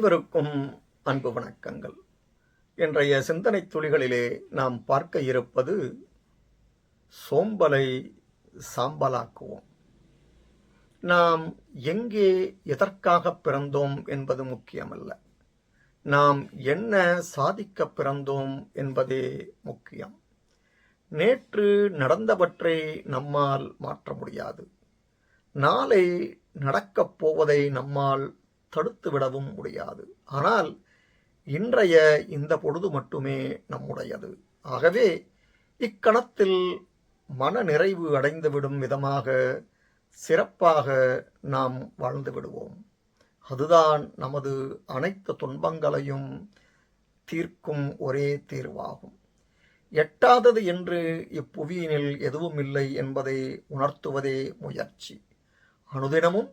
அனைவருக்கும் அன்பு வணக்கங்கள். இன்றைய சிந்தனை துளிகளிலே நாம் பார்க்க இருப்பது சோம்பலை சாம்பலாக்குவோம். நாம் எங்கே எதற்காக பிறந்தோம் என்பது முக்கியமல்ல. நாம் என்ன சாதிக்க பிறந்தோம் என்பதே முக்கியம். நேற்று நடந்தவற்றை நம்மால் மாற்ற முடியாது. நாளை நடக்கப் போவதை நம்மால் தடுத்து விடவும் முடியாது. ஆனால் இன்றைய இந்த பொழுது மட்டுமே நம்முடையது. ஆகவே இக்கணத்தில் மன நிறைவு அடைந்துவிடும் விதமாக சிறப்பாக நாம் வாழ்ந்து விடுவோம். அதுதான் நமது அனைத்து துன்பங்களையும் தீர்க்கும் ஒரே தீர்வாகும். எட்டாதது என்று இப்புவியினில் எதுவும் இல்லை என்பதை உணர்த்துவதே முயற்சி. அனுதினமும்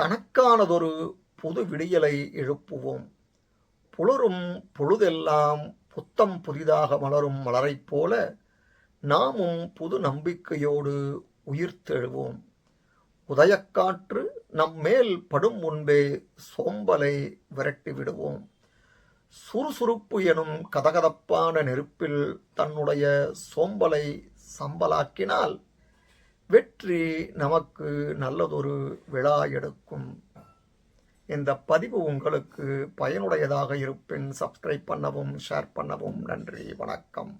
தனக்கானதொரு புது விடியலை எழுப்புவோம். புலரும் பொழுதெல்லாம் புத்தம் புதிதாக மலரும் மலரைப் போல நாமும் புது நம்பிக்கையோடு உயிர்த்தெழுவோம் உதயக்காற்று நம் மேல் படும் முன்பே சோம்பலை விரட்டி விடுவோம். சுறுசுறுப்பு எனும் கதகதப்பான நெருப்பில் தன்னுடைய சோம்பலை சம்பலாக்கினால் வெற்றி நமக்கு நல்லதொரு விழா எடுக்கும். இந்த பதிவு உங்களுக்கு பயனுடையதாக இருப்பின் சப்ஸ்கிரைப் பண்ணவும் ஷேர் பண்ணவும் நன்றி வணக்கம்.